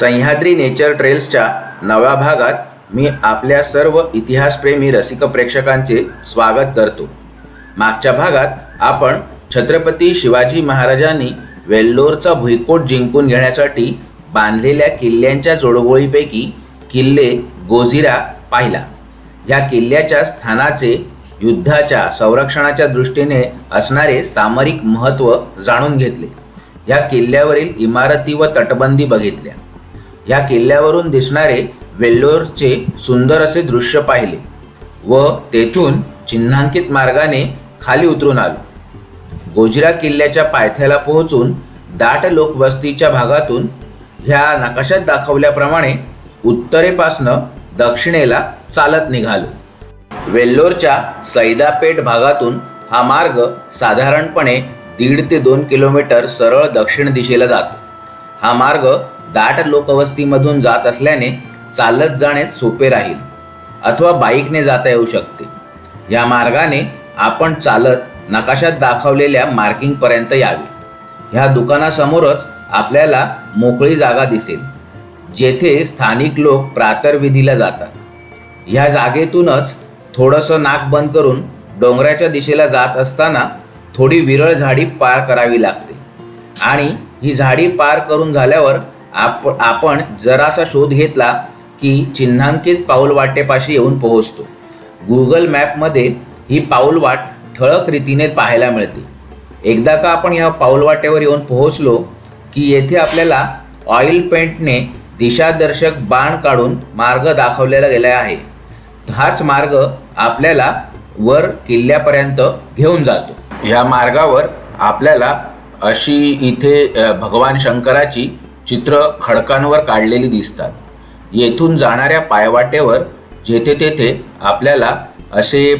Sahyadri nature ट्रेल्सच्या नव्या भागात मी आपल्या सर्व इतिहासप्रेमी रसिक प्रेक्षकांचे स्वागत करतो. मागच्या भागात आपण छत्रपती शिवाजी महाराजांनी वेल्लोरचा भुईकोट जिंकून घेण्यासाठी बांधलेल्या किल्ल्यांच्या जोडगोळीपैकी किल्ले गोजिरा पाहिला. या किल्ल्याच्या स्थानाचे युद्धाच्या संरक्षणाच्या दृष्टीने असणारे सामरिक महत्त्व जाणून घेतले. या किल्ल्यावरील इमारती व तटबंदी बघितल्या. या किल्ल्यावरून दिसणारे वेल्लोरचे सुंदर असे दृश्य पाहिले व तेथून चिन्हांकित मार्गाने खाली उतरून आलो. गोजरा किल्ल्याच्या पायथ्याला पोहोचून दाट लोकवस्तीच्या भागातून ह्या नकाशात दाखवल्याप्रमाणे उत्तरेपासनं दक्षिणेला चालत निघालो. वेल्लोरच्या सैदापेठ भागातून हा मार्ग साधारणपणे दीड ते दोन किलोमीटर सरळ दक्षिण दिशेला जातो. हा मार्ग दाट लोकवस्तीमधून जात असल्याने चालत जाणे सोपे राहील अथवा बाईकने जाता येऊ शकते. या मार्गाने आपण चालत नकाशात दाखवलेल्या मार्किंगपर्यंत यावे. ह्या दुकानासमोरच आपल्याला मोकळी जागा दिसेल जेथे स्थानिक लोक प्रातर्विधीला जातात. ह्या जागेतूनच थोडंसं नाक बंद करून डोंगराच्या दिशेला जात असताना थोडी विरळ झाडी पार करावी लागते. आणि ही झाडी पार करून झाल्यावर आप आपण जरासा शोध घेतला की चिन्हांकित पाऊल वाटेपाशी येऊन पोहोचतो. गुगल मॅपमध्ये ही पाऊल वाट ठळक रीतीने पाहायला मिळते. एकदा का आपण या पाऊल वाटेवर येऊन पोहोचलो की येथे आपल्याला ऑइल पेंटने दिशादर्शक बाण काढून मार्ग दाखवलेला गेला आहे. हाच मार्ग आपल्याला वर किल्ल्यापर्यंत घेऊन जातो. ह्या मार्गावर आपल्याला अशी इथे भगवान शंकराची चित्र खडकांवर काढलेली दिसतात. येथून जाणाऱ्या पायवाटेवर जेथे तेथे आपल्याला असे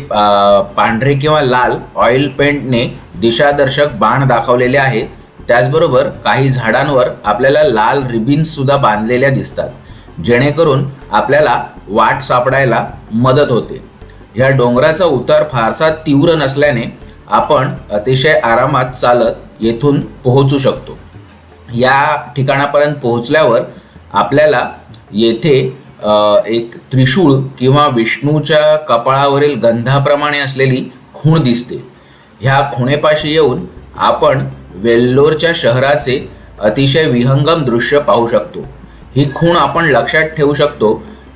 पांढरे किंवा लाल ऑइल पेंटने दिशादर्शक बाण दाखवलेले आहेत. त्याचबरोबर काही झाडांवर आपल्याला लाल रिबिन्ससुद्धा बांधलेल्या दिसतात. जेणेकरून आपल्याला वाट सापडायला मदत होते. ह्या डोंगराचा उतार फारसा तीव्र नसल्याने आपण अतिशय आरामात चालत येथून पोहोचू शकतो. या ठिकाणापर्यंत पोहोचल्यावर आपल्याला येथे एक त्रिशूळ किंवा विष्णूच्या कपाळावरील गंधाप्रमाणे असलेली खूण दिसते. ह्या खुणेपाशी येऊन आपण वेल्लोरच्या शहराचे अतिशय विहंगम दृश्य पाहू शकतो. ही खूण आपण लक्षात ठेवू शकतो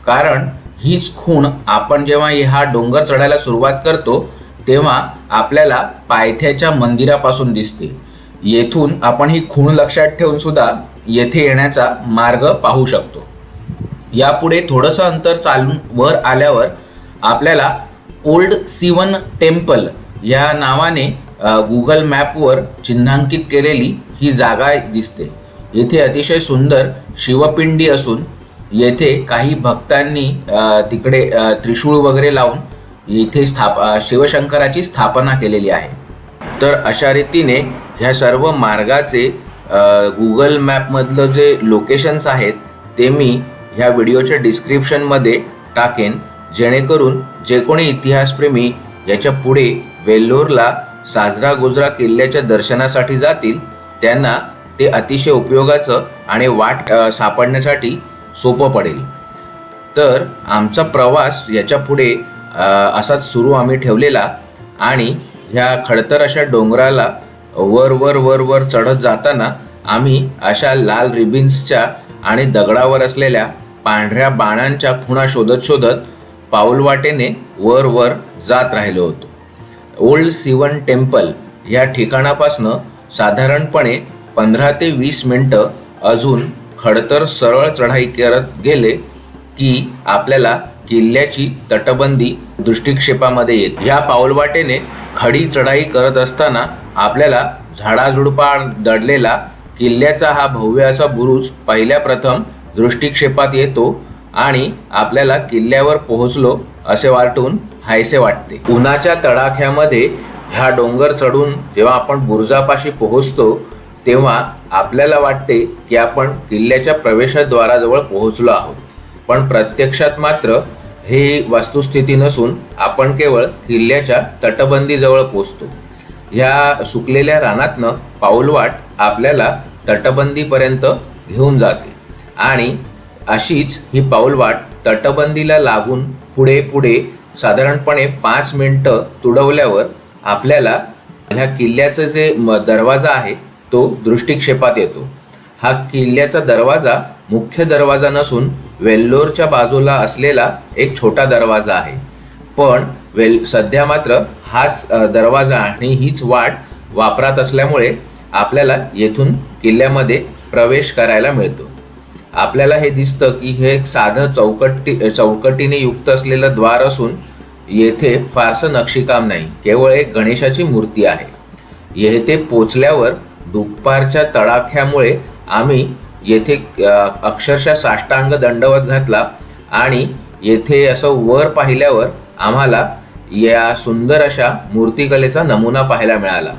कारण हीच खूण आपण जेव्हा हा डोंगर चढायला सुरुवात करतो तेव्हा आपल्याला पायथ्याच्या मंदिरापासून दिसते. येथून आपण ही खूण लक्षात ठेवून सुद्धा येथे येण्याचा मार्ग पाहू शकतो. यापुढे थोडंसं अंतर चालून वर आल्यावर आपल्याला ओल्ड सिवन टेम्पल या नावाने गुगल मॅपवर चिन्हांकित केलेली ही जागा दिसते. येथे अतिशय सुंदर शिवपिंडी असून येथे काही भक्तांनी तिकडे त्रिशूळ वगैरे लावून येथे स्थाप शिवशंकराची स्थापना केलेली आहे. तर अशा रीतीने ह्या सर्व मार्गाचे गुगल मॅपमधलं जे लोकेशन्स आहेत ते मी ह्या व्हिडिओच्या डिस्क्रिप्शनमध्ये टाकेन जेणेकरून जे कोणी इतिहासप्रेमी याच्यापुढे वेल्लोरला साजरा गुजरा किल्ल्याच्या दर्शनासाठी जातील त्यांना ते अतिशय उपयोगाचं आणि वाट सापडण्यासाठी सोपं पडेल. तर आमचा प्रवास याच्यापुढे असाच सुरू आम्ही ठेवलेला आणि ह्या खडतर अशा डोंगराला वर वर वर वर चढत जाताना आम्ही अशा लाल रिबिन्सच्या आणि दगडावर असलेल्या पांढऱ्या बाणांच्या खुणा शोधत शोधत पाऊलवाटेने वर वर जात राहिलो होतो. ओल्ड सिवन टेम्पल या ठिकाणापासनं साधारणपणे पंधरा ते वीस मिनटं अजून खडतर सरळ चढाई करत गेले की आपल्याला किल्ल्याची तटबंदी दृष्टिक्षेपामध्ये येते. ह्या पाऊलवाटेने खडी चढाई करत असताना आपल्याला झाडाझुडपाड दडलेला किल्ल्याचा हा भव्य असा बुरुज पहिल्या प्रथम दृष्टिक्षेपात येतो आणि आपल्याला किल्ल्यावर पोहोचलो असे वाटून हायसे वाटते. उन्हाच्या तडाख्यामध्ये ह्या डोंगर चढून जेव्हा आपण बुरुजापाशी पोहोचतो तेव्हा आपल्याला वाटते की आपण किल्ल्याच्या प्रवेशद्वाराजवळ पोहोचलो आहोत. पण प्रत्यक्षात मात्र ही वस्तुस्थिती नसून आपण केवळ किल्ल्याच्या तटबंदीजवळ पोचतो. ह्या सुकलेल्या रानातनं पाऊलवाट आपल्याला तटबंदीपर्यंत घेऊन जाते आणि अशीच ही पाऊलवाट तटबंदीला लागून पुढे पुढे साधारणपणे पाच मिनटं तुडवल्यावर आपल्याला ह्या किल्ल्याचं जे म दरवाजा आहे तो दृष्टिक्षेपात येतो. हा किल्ल्याचा दरवाजा मुख्य दरवाजा नसून वेल्लोरच्या बाजूला असलेला एक छोटा दरवाजा आहे. पण वेल सध्या मात्र हाच दरवाजा आणि हीच वाट वापरात असल्यामुळे आपल्याला येथून किल्ल्यामध्ये प्रवेश करायला मिळतो. आपल्याला हे दिसतं की हे एक साधं चौकटी चौकटीने युक्त असलेलं द्वार असून येथे फारसं नक्षीकाम नाही केवळ एक गणेशाची मूर्ती आहे. येथे पोचल्यावर दुपारच्या तडाख्यामुळे आम्ही येथे अक्षरशः साष्टांग दंडवत घातला आणि येथे असं वर पाहिल्यावर आम्हाला या सुंदर अशा मूर्तिकलेचा नमुना पाहायला मिळाला.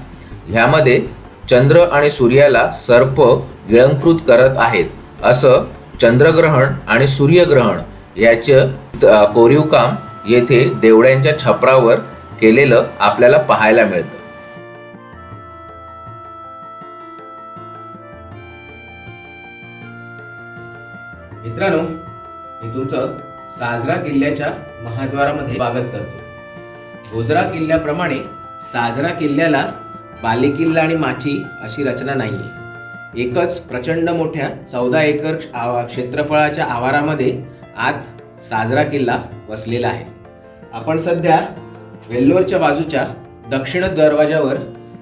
ह्यामध्ये चंद्र आणि सूर्याला सर्प गिळंकृत करत आहेत असं चंद्रग्रहण आणि सूर्यग्रहण याचं अ, कोरीव काम येथे देवड्यांच्या छपरावर केलेलं आपल्याला पाहायला मिळतं. मित्रांनो मी तुमचं साजरा किल्ल्याच्या महाद्वारामध्ये स्वागत करतो. गोजरा किल्ल्याप्रमाणे साजरा किल्ल्याला बालेकिल्ला आणि माची अशी रचना नाही आहे एकच प्रचंड मोठ्या चौदा एकर आवा क्षेत्रफळाच्या आवारामध्ये आत साजरा किल्ला वसलेला आहे. आपण सध्या वेल्लोरच्या बाजूच्या दक्षिण दरवाजावर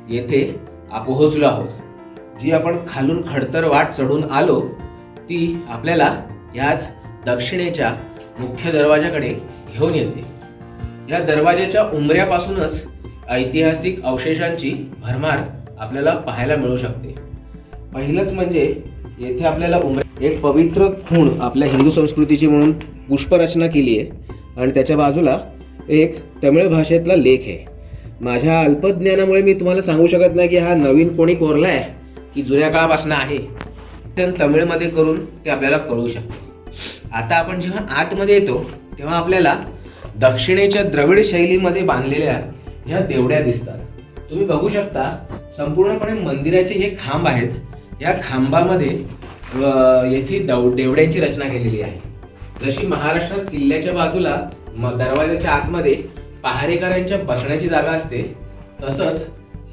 येथे पोहोचलो आहोत. जी आपण खालून खडतर वाट चढून आलो ती आपल्याला याच दक्षिणेच्या मुख्य दरवाजाकडे घेऊन येते. या दरवाजाच्या उंबऱ्यापासूनच ऐतिहासिक अवशेषांची भरमार आपल्याला पाहायला मिळू शकते. पहिलंच म्हणजे येथे आपल्याला उंबऱ्या एक पवित्र खूण आपल्या हिंदू संस्कृतीची म्हणून पुष्परचना केली आहे आणि त्याच्या बाजूला एक तमिळ भाषेतला लेख आहे. माझ्या अल्पज्ञानामुळे मी तुम्हाला सांगू शकत नाही की हा नवीन कोणी कोरला आहे की जुन्या काळापासून आहे. तर तमिळमध्ये करून ते आपल्याला कळू शकते. आता आपण जेव्हा आतमध्ये येतो तेव्हा आपल्याला दक्षिणेच्या द्रविड शैलीमध्ये बांधलेल्या ह्या देवड्या दिसतात. तुम्ही बघू शकता संपूर्णपणे मंदिराचे हे खांब आहेत या खांबामध्ये येथे दव देवड्यांची रचना केलेली आहे. जशी महाराष्ट्रात किल्ल्याच्या बाजूला म- दरवाजाच्या आतमध्ये पहारेकरांच्या बसण्याची जागा असते तसंच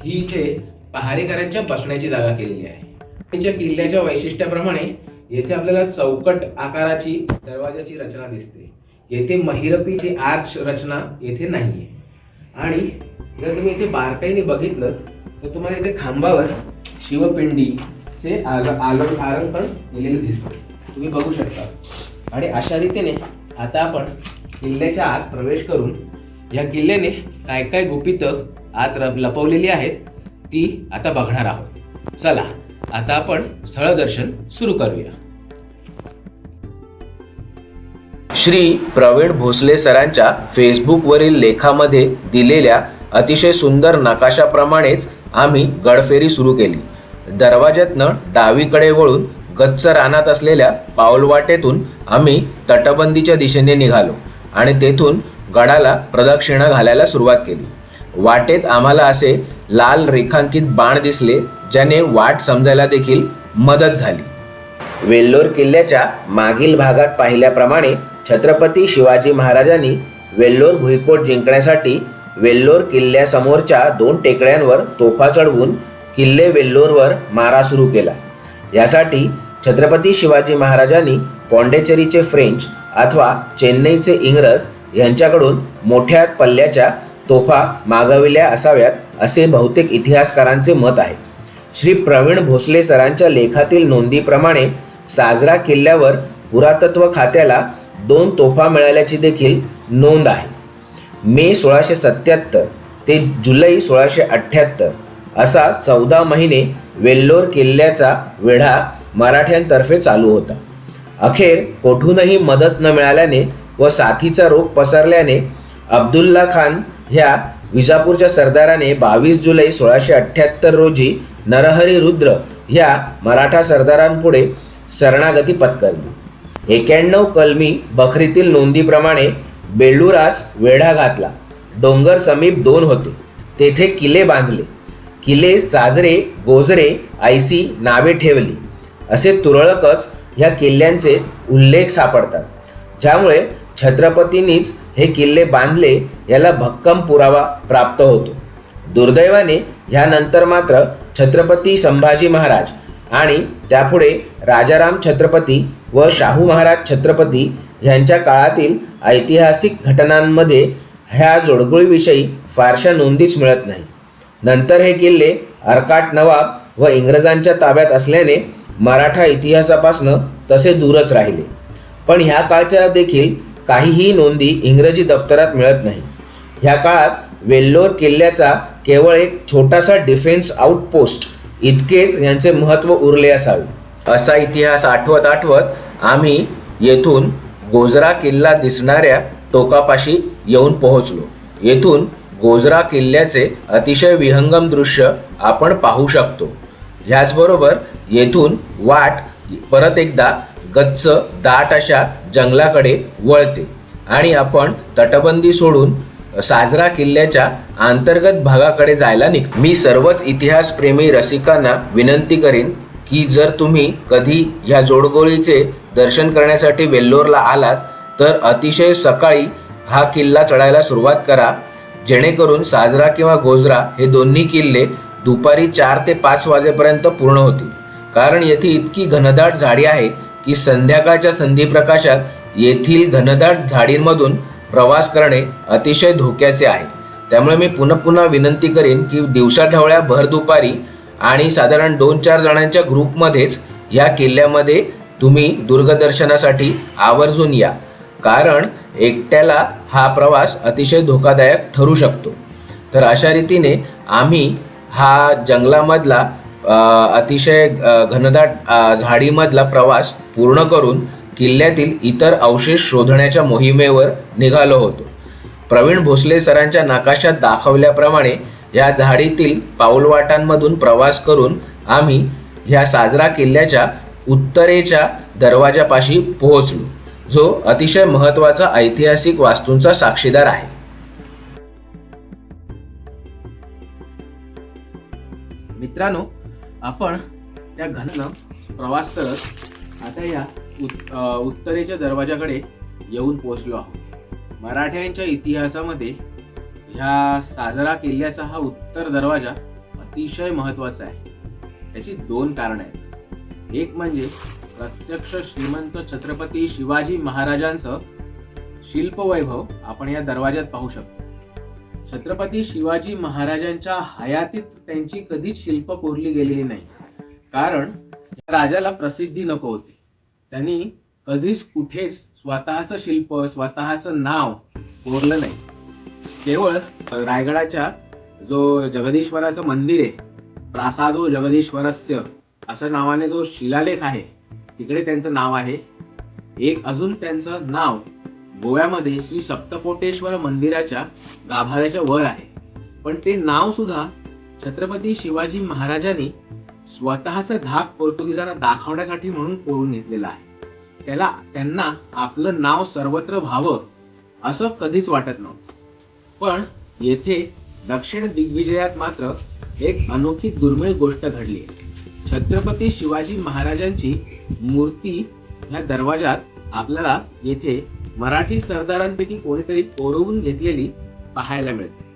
ही इथे पहारेकरांच्या बसण्याची जागा केलेली आहे. किल्ल्याच्या वैशिष्ट्याप्रमाणे येथे आपल्याला चौकट आकाराची दरवाजाची रचना दिसते. येथे महिरपीची आर्च रचना येथे नाहीये. आणि जर तुम्ही इथे बारकाईने बघितलं तर तुम्हाला इथे खांबावर शिवपिंडीचे आग आलं पण केलेले दिसते. तुम्ही बघू शकता. आणि अशा रीतीने आता आपण किल्ल्याच्या आत प्रवेश करून या किल्ल्याने काय काय गुपितं आत र- लपवलेली आहेत ती आता बघणार आहोत. चला. आता आपण स्थळदर्शन सुरू करूया. श्री प्रवीण भोसले सरांच्या फेसबुकवरील लेखामध्ये दिलेल्या अतिशय सुंदर नकाशाप्रमाणेच आम्ही गडफेरी सुरू केली. दरवाज्यातनं डावीकडे वळून गच्च रानात असलेल्या पाऊलवाटेतून आम्ही तटबंदीच्या दिशेने निघालो आणि तेथून गडाला प्रदक्षिणा घालायला सुरुवात केली. वाटेत आम्हाला असे लाल रेखांकित बाण दिसले ज्याने वाट समजायला देखील मदत झाली. वेल्लोर किल्ल्याच्या मागील भागात पाहिल्याप्रमाणे छत्रपती शिवाजी महाराजांनी वेल्लोर भुईकोट जिंकण्यासाठी वेल्लोर किल्ल्यासमोरच्या दोन टेकड्यांवर तोफा चढवून किल्ले वेल्लोरवर मारा सुरू केला. यासाठी छत्रपती शिवाजी महाराजांनी पॉंडेचेरीचे फ्रेंच अथवा चेन्नईचे इंग्रज यांच्याकडून मोठ्या पल्ल्याच्या तोफा मागविल्या असाव्यात असे बहुतेक इतिहासकारांचे मत आहे. श्री प्रवीण भोसले सरांच्या लेखातील नोंदीप्रमाणे साजरा किल्ल्यावर पुरातत्व खात्याला दोन तोफा मिळाल्याची देखील नोंद आहे. मे सोळाशे सत्याहत्तर ते जुलै सोळाशे अठ्ठ्याहत्तर असा चौदा महिने वेल्लोर किल्ल्याचा वेढा मराठ्यांतर्फे चालू होता. अखेर कोठूनही मदत न मिळाल्याने व साथीचा रोग पसरल्याने अब्दुल्ला खान ह्या विजापूरच्या सरदाराने बावीस जुलै सोळाशे अठ्ठ्याहत्तर रोजी नरहरी रुद्र ह्या मराठा सरदारांपुढे शरणागती पत्करली. एक्याण्णव कलमी बखरीतील नोंदीप्रमाणे बेल्लुरास वेढा घातला. डोंगर समीप दोन होते. तेथे किल्ले बांधले. किल्ले साजरे गोजरे आयसी नावे ठेवली. असे तुरळकच ह्या किल्ल्यांचे उल्लेख सापडतात. ज्यामुळे छत्रपतींनीच हे किल्ले बांधले याला भक्कम पुरावा प्राप्त होतो. दुर्दैवाने ह्यानंतर मात्र छत्रपती संभाजी महाराज आणि त्यापुढे राजाराम छत्रपती व शाहू महाराज छत्रपती यांच्या काळातील ऐतिहासिक घटनांमध्ये ह्या जोडगुळीविषयी फारशा नोंदीच मिळत नाही. नंतर हे किल्ले अर्काट नवाब व इंग्रजांच्या ताब्यात असल्याने मराठा इतिहासापासनं तसे दूरच राहिले. पण ह्या काळच्या देखील काहीही नोंदी इंग्रजी दफ्तरात मिळत नाही. ह्या काळात वेल्लोर किल्ल्याचा केवळ एक छोटासा डिफेन्स आउटपोस्ट इतकेच यांचे महत्त्व उरले असावे. असा इतिहास आठवत आठवत आम्ही येथून गोजरा किल्ला दिसणाऱ्या टोकापाशी येऊन पोहोचलो. येथून गोजरा किल्ल्याचे अतिशय विहंगम दृश्य आपण पाहू शकतो. ह्याचबरोबर येथून वाट परत एकदा गच्च दाट अशा जंगलाकडे वळते आणि आपण तटबंदी सोडून साजरा किल्ल्याच्या अंतर्गत भागाकडे जायला निघ मी सर्वच इतिहासप्रेमी रसिकांना विनंती करेन की जर तुम्ही कधी ह्या जोडगोळीचे दर्शन करण्यासाठी वेल्लोरला आलात तर अतिशय सकाळी हा किल्ला चढायला सुरुवात करा. जेणेकरून साजरा किंवा गोजरा हे दोन्ही किल्ले दुपारी चार ते पाच वाजेपर्यंत पूर्ण होतील. कारण येथे इतकी घनदाट झाडी आहे की संध्याकाळच्या संधीप्रकाशात येथील घनदाट झाडींमधून प्रवास करणे अतिशय धोक्याचे आहे. त्यामुळे मी पुन्हा पुन्हा विनंती करेन की दिवसाढवळ्या भर दुपारी आणि साधारण दोन चार जणांच्या ग्रुपमध्येच या किल्ल्यामध्ये तुम्ही दुर्गदर्शनासाठी आवर्जून या. कारण एकट्याला हा प्रवास अतिशय धोकादायक ठरू शकतो. तर अशा रीतीने आम्ही हा जंगलामधला अतिशय घनदाट झाडीमधला प्रवास पूर्ण करून किल्ल्यातील इतर अवशेष शोधण्याच्या मोहिमेवर निघालो होतो. प्रवीण भोसले सरांच्या नकाशात दाखवल्याप्रमाणे या झाडीतील पाऊलवाटांमधून प्रवास करून आम्ही ह्या साजरा किल्ल्याच्या उत्तरेच्या दरवाजापाशी पोहोचलो जो अतिशय महत्त्वाचा ऐतिहासिक वास्तूंचा साक्षीदार आहे. मित्रांनो आपण त्या घन प्रवास करत आता या उत- उत्तरेच्या दरवाजाकडे येऊन पोहोचलो आहोत. मराठ्यांच्या इतिहासामध्ये ह्या साजरा किल्ल्याचा हा उत्तर दरवाजा अतिशय महत्त्वाचा आहे. त्याची दोन कारणं आहेत. एक म्हणजे प्रत्यक्ष श्रीमंत छत्रपती शिवाजी महाराजांचं शिल्पवैभव आपण या दरवाज्यात पाहू शकतो. छत्रपती शिवाजी महाराजांच्या हयातीत त्यांची कधीच शिल्प कोरली गेलेली नाही. कारण राजाला प्रसिद्धी नको होती. त्यांनी कधीच कुठेच स्वतःचं शिल्प स्वतःचं नाव कोरलं नाही. केवळ रायगडाच्या जो जगदीश्वराचं मंदिर आहे प्रासादो जगदीश्वरस्य असं नावाने जो शिलालेख आहे तिकडे त्यांचं नाव आहे. एक अजून त्यांचं नाव गोव्यामध्ये श्री सप्तकोटेश्वर मंदिराच्या गाभाऱ्याच्या वर आहे. पण ते नाव सुद्धा छत्रपती शिवाजी महाराजांनी स्वतःचा धाक पोर्तुगीजांना दाखवण्यासाठी म्हणून कोरून घेतलेला आहे. त्याला त्यांना आपलं नाव सर्वत्र व्हावं असं कधीच वाटत नव्हतं. पण येथे दक्षिण दिग्विजयात मात्र एक अनोखी दुर्मिळ गोष्ट घडली आहे. छत्रपती शिवाजी महाराजांची मूर्ती ह्या दरवाजात आपल्याला येथे मराठी सरदारांपैकी कोणीतरी कोरवून घेतलेली पाहायला मिळते.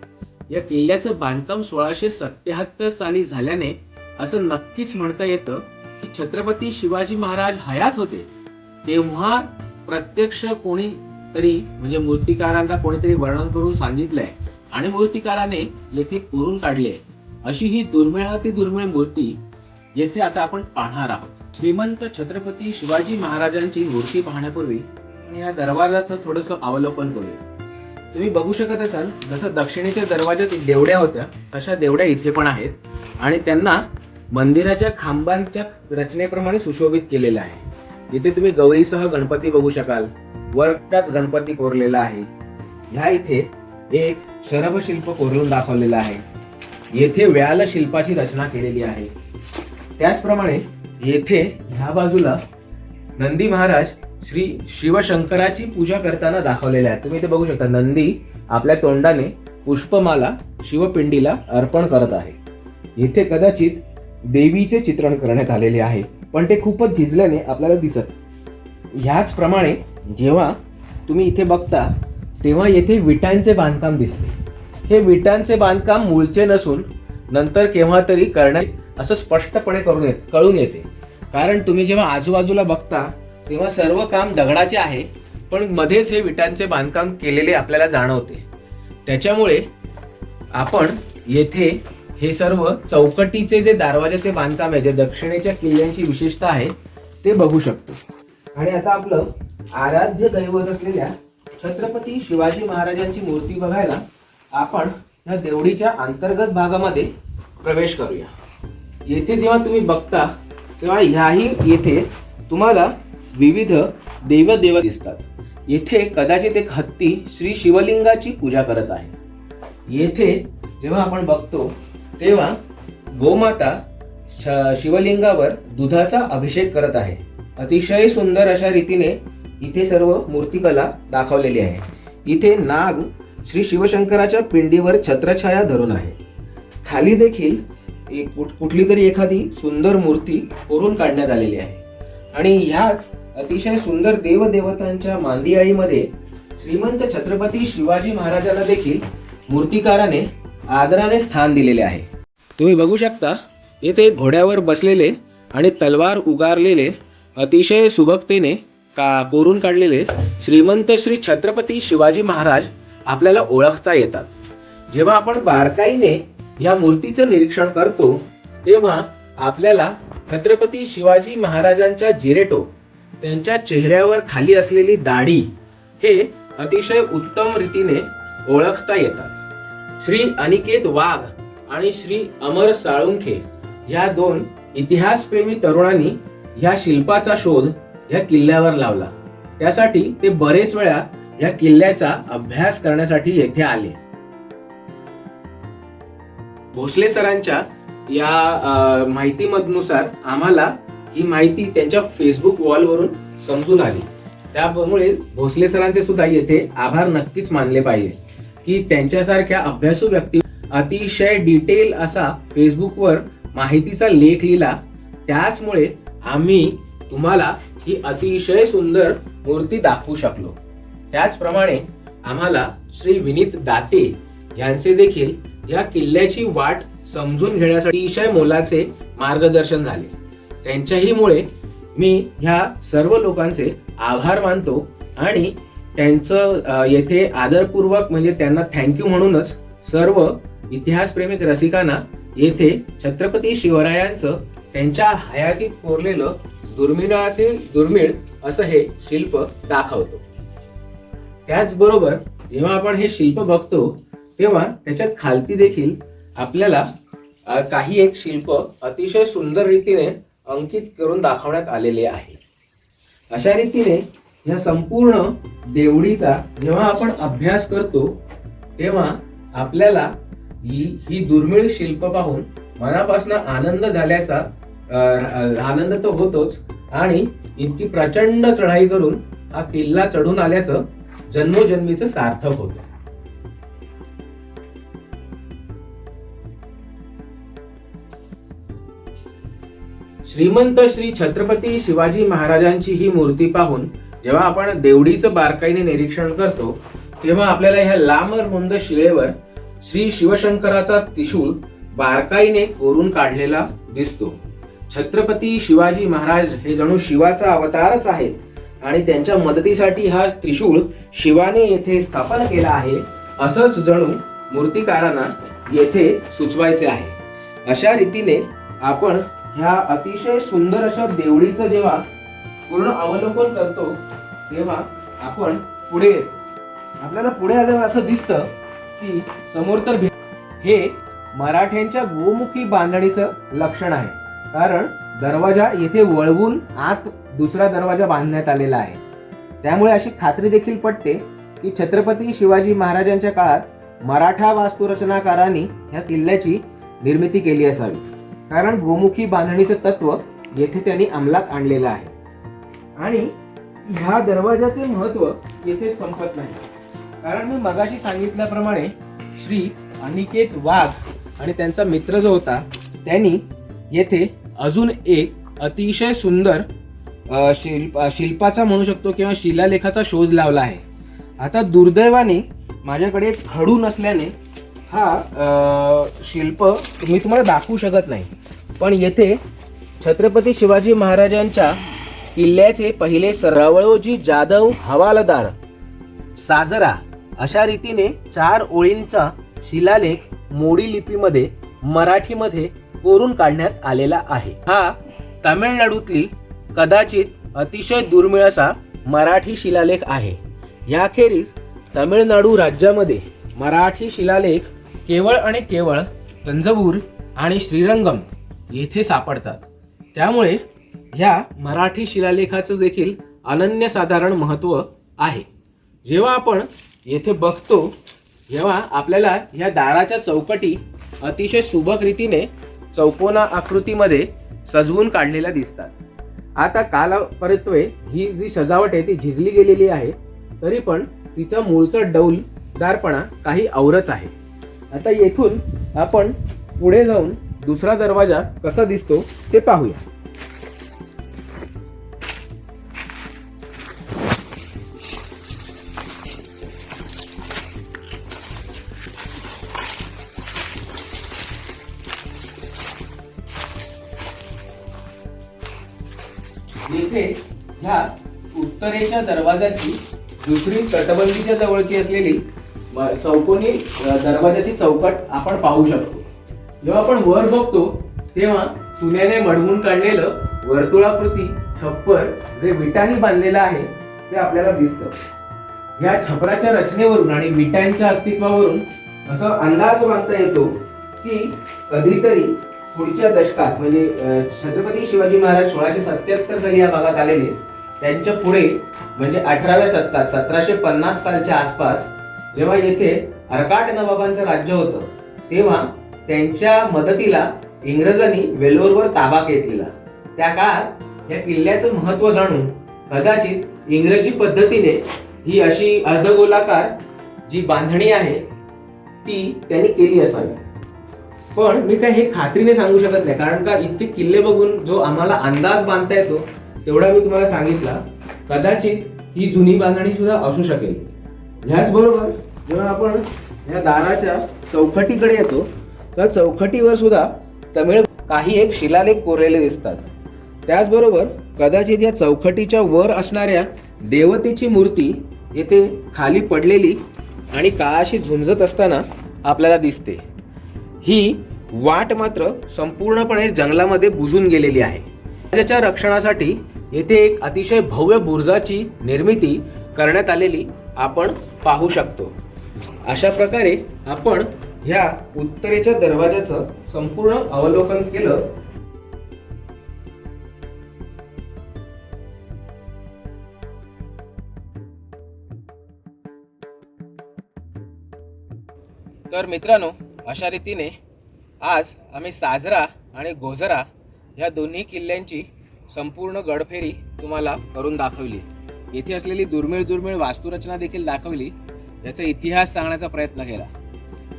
या किल्ल्याचं बांधकाम सोळाशे सत्याहत्तर साली झाल्याने असं नक्कीच म्हणता येतं की छत्रपती शिवाजी महाराज हयात होते तेव्हा प्रत्यक्ष कोणी तरी म्हणजे मूर्तिकारांना कोणीतरी वर्णन करून सांगितलंय आणि मूर्तिकाराने येथे कोरून काढले. अशी ही दुर्मिळाती दुर्मिळ मूर्ती येथे आता आपण पाहणार आहोत. श्रीमंत छत्रपती शिवाजी महाराजांची मूर्ती पाहण्यापूर्वी या दरवाजाचं थोडस अवलोकन करूया. तुम्ही बघू शकत असाल जसं दक्षिणेच्या दरवाज्यात देवड्या होत्या तशा देवड्या इथे पण आहेत आणि त्यांना मंदिराच्या खांबांच्या रचनेप्रमाणे सुशोभित केलेलं आहे. इथे तुम्ही गौरीसह गणपती बघू शकाल. वरचाच गणपती कोरलेला आहे. ह्या इथे एक शरभ शिल्प कोरून दाखवलेलं आहे. येथे व्याल शिल्पाची रचना केलेली आहे. त्याचप्रमाणे येथे ह्या बाजूला नंदी महाराज श्री शिवशंकराची पूजा करताना दाखवलेले आहे तुम्ही इथे बघू शकता नंदी आपल्या तोंडाने पुष्पमाला शिवपिंडीला अर्पण करत आहे. येथे कदाचित देवीचे चित्रण करण्यात आलेले आहे. पण ते खूपच झिजल्याने आपल्याला दिसत. ह्याचप्रमाणे जेव्हा तुम्ही इथे बघता तेव्हा येथे विटांचे बांधकाम दिसते. हे विटांचे बांधकाम मूळचे नसून नंतर केव्हा तरी करण्यात असं स्पष्टपणे करून येत कळून येते. कारण तुम्ही जेव्हा आजूबाजूला बघता तेव्हा सर्व काम दगडाचे आहे पण मध्येच हे विटांचे बांधकाम केलेले आपल्याला जाणवते. त्याच्यामुळे आपण येथे हे सर्व चौकटीचे जे दरवाजाचे बांधकाम आहे जे दक्षिणेच्या किल्ल्यांची विशेषता आहे ते बघू शकतो. आणि आता आपलं आराध्य दैवत असलेल्या छत्रपती शिवाजी महाराजांची मूर्ती बघायला आपण या देवडीच्या अंतर्गत भागामध्ये प्रवेश करूया. येथे जेव्हा तुम्ही बघता तेव्हा ह्याही येथे तुम्हाला विविध देवदेव दिसतात. येथे कदाचित एक हत्ती श्री शिवलिंगाची पूजा करत आहे. येथे जेव्हा आपण बघतो तेव्हा गोमाता श- शिवलिंगावर दुधाचा अभिषेक करत आहे. अतिशय सुंदर अशा रीतीने इथे सर्व मूर्तिकला दाखवलेली आहे. इथे नाग श्री शिवशंकराच्या पिंडीवर छत्रछाया धरून आहे. खाली देखील एक कुठ- कुठली तरी एखादी सुंदर मूर्ती कोरून काढण्यात आलेली आहे. आणि ह्याच अतिशय सुंदर देवदेवतांच्या मांदियाईमध्ये श्रीमंत छत्रपती शिवाजी महाराजांना देखील मूर्तिकाराने आदराने स्थान दिलेले आहे. तुम्ही बघू शकता येथे घोड्यावर बसलेले आणि तलवार उगारलेले अतिशय सुबकतेने का कोरून काढलेले श्रीमंत श्री छत्रपती शिवाजी महाराज आपल्याला ओळखता येतात. जेव्हा आपण बारकाईने या मूर्तीचं निरीक्षण करतो तेव्हा आपल्याला छत्रपती शिवाजी महाराजांच्या जिरेटो त्यांच्या चेहऱ्यावर खाली असलेली दाढी हे अतिशय उत्तम रीतीने ओळखता येतात. श्री अनिकेत वाघ आणि श्री अमर साळुंखे या दोन इतिहासप्रेमी तरुणांनी ह्या शिल्पाचा शोध या किल्ल्यावर लावला. त्यासाठी ते बरेच वेळा या किल्ल्याचा अभ्यास करण्यासाठी येथे आले. भोसले सरांच्या या माहितीमधनुसार आम्हाला ही माहिती त्यांच्या फेसबुक वॉलवरून समजून आली. त्यामुळे भोसले सरांचे सुद्धा येथे आभार नक्कीच मानले पाहिजे. की त्यांच्यासारख्या अभ्यासू व्यक्ती अतिशय डिटेल असा फेसबुकवर माहितीचा लेख लिहिला. त्याचमुळे आम्ही तुम्हाला ही अतिशय सुंदर मूर्ती दाखवू शकलो. त्याचप्रमाणे आम्हाला श्री विनीत दाते यांचे देखील या किल्ल्याची वाट समजून घेण्यासाठी अतिशय मोलाचे मार्गदर्शन झाले. त्यांच्याहीमुळे मी ह्या सर्व लोकांचे आभार मानतो आणि त्यांचं येथे आदरपूर्वक म्हणजे त्यांना थँक्यू म्हणूनच सर्व इतिहासप्रेमिक रसिकांना येथे छत्रपती शिवरायांचं त्यांच्या हयातीत कोरलेलं दुर्मिळातील दुर्मिळ असं हे शिल्प दाखवतो. त्याचबरोबर जेव्हा आपण हे शिल्प बघतो तेव्हा त्याच्यात खालती देखील आपल्याला काही एक शिल्प अतिशय सुंदर रीतीने अंकित करून दाखवण्यात आलेले आहे. अशा रीतीने ह्या संपूर्ण देवडीचा जेव्हा आपण अभ्यास करतो तेव्हा आपल्याला ही ही दुर्मिळ शिल्प पाहून मनापासून आनंद झाल्याचा आनंद तर होतोच. आणि इतकी प्रचंड चढाई करून हा किल्ला चढून आल्याचं जन्मोजन्मीचं सार्थक होतं. श्रीमंत श्री छत्रपती शिवाजी महाराजांची ही मूर्ती पाहून जेव्हा आपण देवडीचं बारकाईने निरीक्षण करतो तेव्हा आपल्याला ह्या लांब रुंद शिळेवर श्री शिवशंकराचा त्रिशूळ बारकाईने कोरून काढलेला दिसतो. छत्रपती शिवाजी महाराज हे जणू शिवाचा अवतारच आहेत आणि त्यांच्या मदतीसाठी हा त्रिशूळ शिवाने येथे स्थापन केला आहे असंच जणू मूर्तिकारांना येथे सुचवायचे आहे. अशा रीतीने आपण ह्या अतिशय सुंदर अशा देवडीचं जेव्हा पूर्ण अवलोकन करतो तेव्हा आपण पुढे येतो. आपल्याला पुढे आल्यावर असं दिसतं की समोर तर हे मराठ्यांच्या गोमुखी बांधणीचं लक्षण आहे. कारण दरवाजा येथे वळवून आत दुसरा दरवाजा बांधण्यात आलेला आहे. त्यामुळे अशी खात्री देखील पटते की छत्रपती शिवाजी महाराजांच्या काळात मराठा वास्तुरचनाकारांनी ह्या किल्ल्याची निर्मिती केली असावी. कारण गोमुखी बांधणीचं तत्व येथे त्यांनी अंमलात आणलेलं आहे. आणि ह्या दरवाजाचे महत्त्व येथे संपत नाही. कारण मी मगाशी सांगितल्याप्रमाणे श्री अनिकेत वाघ आणि त्यांचा मित्र जो होता त्यांनी येथे अजून एक अतिशय सुंदर शिल्प शिल्पाचा म्हणू शकतो किंवा शिलालेखाचा शोध लावला आहे. आता दुर्दैवाने माझ्याकडे खडू नसल्याने हा शिल्प मी तुम्हाला दाखवू शकत नाही. पण येथे छत्रपती शिवाजी महाराजांच्या किल्ल्याचे पहिले सरवळोजी जाधव हवालदार. साजरा अशा रीतीने चार ओळींचा शिलालेख मोडी लिपीमध्ये मराठीमध्ये कोरून काढण्यात आलेला आहे. हा तामिळनाडूतली कदाचित अतिशय दुर्मिळ असा मराठी शिलालेख आहे. याखेरीज तमिळनाडू राज्यामध्ये मराठी शिलालेख केवळ आणि केवळ तंजवूर आणि श्रीरंगम येथे सापडतात. त्यामुळे ह्या मराठी शिलालेखाचं देखील अनन्यसाधारण महत्त्व आहे. जेव्हा आपण येथे बघतो जेव्हा आपल्याला ह्या दाराच्या चौकटी अतिशय सुबक रीतीने चौकोना आकृतीमध्ये सजवून काढलेल्या दिसतात. आता कालापरत्वे ही जी सजावट आहे ती झिजली गेलेली आहे तरी पण तिचा मूळचा डौलदारपणा काही औरच आहे. आता येथून आपण पुढे जाऊन दुसरा दरवाजा कसा दिसतो ते पाहूया. येथे ह्या उत्तरेच्या दरवाजाची दुसरी तटबंदीच्या जवळची असलेली चौकोनी दरवाजाची चौकट आपण पाहू शकतो. जेव्हा आपण वर बघतो तेव्हा चुन्याने मडवून काढलेलं वर्तुळाकृती छप्पर जे विटांनी बांधलेलं आहे ते आपल्याला दिसतं. या छपराच्या रचनेवरून आणि विटांच्या अस्तित्वावरून असा अंदाज बांधता येतो की कधीतरी पुढच्या दशकात म्हणजे छत्रपती शिवाजी महाराज सोळाशे सत्याहत्तर साली या भागात आलेले त्यांच्या पुढे म्हणजे अठराव्या शतकात सतराशे पन्नास सालच्या आसपास जेव्हा येथे अर्काट नवाबांचं राज्य होतं तेव्हा त्यांच्या मदतीला इंग्रजांनी वेलोरवर ताबा घेतलेला. त्या काळात या किल्ल्याचं महत्त्व जाणून कदाचित इंग्रजी पद्धतीने ही अशी अर्धगोलाकार जी बांधणी आहे ती त्यांनी केली असावी. पण मी काय हे खात्रीने सांगू शकत नाही. कारण का इतके किल्ले बघून जो आम्हाला अंदाज बांधता येतो तेवढा मी तुम्हाला सांगितला कदाचित ही जुनी बांधणी सुद्धा असू शकेल. ह्याचबरोबर जेव्हा आपण या दाराच्या चौकटीकडे येतो तर चौकटीवर सुद्धा तमिळ काही एक शिलालेख कोरलेले दिसतात. त्याचबरोबर कदाचित या चौकटीच्या वर असणाऱ्या देवतेची मूर्ती येथे खाली पडलेली आणि काळाशी झुंजत असताना आपल्याला दिसते. ही वाट मात्र संपूर्णपणे जंगलामध्ये बुजून गेलेली आहे. त्याच्या रक्षणासाठी येथे एक अतिशय भव्य बुर्जाची निर्मिती करण्यात आलेली आपण पाहू शकतो. अशा प्रकारे आपण ह्या उत्तरेच्या दरवाजाचं संपूर्ण अवलोकन केलं. तर मित्रांनो अशा रीतीने आज आम्ही साजरा आणि गोजरा ह्या दोन्ही किल्ल्यांची संपूर्ण गडफेरी तुम्हाला करून दाखवली. येथे असलेली दुर्मिळ दुर्मिळ वास्तुरचना देखील दाखवली याचा इतिहास सांगण्याचा प्रयत्न केला.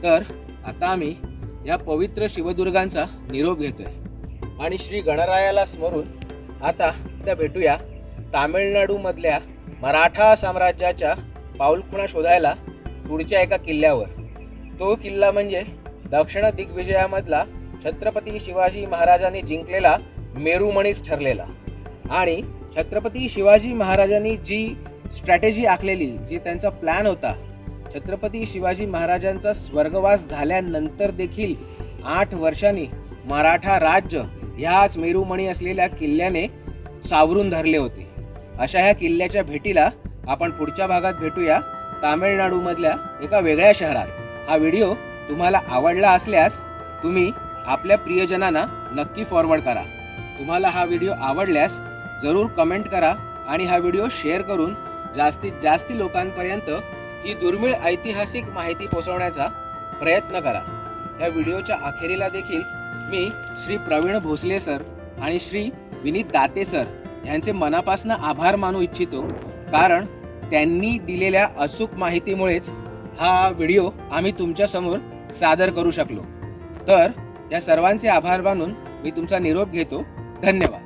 तर आता आम्ही या पवित्र शिवदुर्गांचा निरोप घेतोय आणि श्री गणरायाला स्मरून आता त्या भेटूया तामिळनाडूमधल्या मराठा साम्राज्याच्या पाऊलखुणा शोधायला पुढच्या एका किल्ल्यावर. तो किल्ला म्हणजे दक्षिण दिग्विजयामधला छत्रपती शिवाजी महाराजांनी जिंकलेला मेरुमणीस ठरलेला. आणि छत्रपती शिवाजी महाराजांनी जी स्ट्रॅटेजी आखलेली जी त्यांचा प्लॅन होता छत्रपती शिवाजी महाराजांचा स्वर्गवास झाल्यानंतर देखील आठ वर्षांनी मराठा राज्य ह्याच मेरुमणी असलेल्या किल्ल्याने सावरून धरले होते. अशा ह्या किल्ल्याच्या भेटीला आपण पुढच्या भागात भेटूया तामिळनाडूमधल्या एका वेगळ्या शहरात. हा व्हिडिओ तुम्हाला आवडला असल्यास तुम्ही आपल्या प्रियजनांना नक्की फॉरवर्ड करा. तुम्हाला हा व्हिडिओ आवडल्यास जरूर कमेंट करा आणि हा व्हिडिओ शेअर करून जास्तीत जास्त लोकांपर्यंत ही दुर्मिळ ऐतिहासिक माहिती पोहोचवण्याचा प्रयत्न करा. या व्हिडिओच्या अखेरीला देखील मी श्री प्रवीण भोसले सर आणि श्री विनीत दाते सर यांचे मनापासून आभार मानू इच्छितो. कारण त्यांनी दिलेल्या अचूक माहितीमुळेच हा व्हिडिओ आम्ही तुमच्यासमोर सादर करू शकलो. तर या सर्वांचे आभार मानून मी तुमचा निरोप घेतो. धन्यवाद.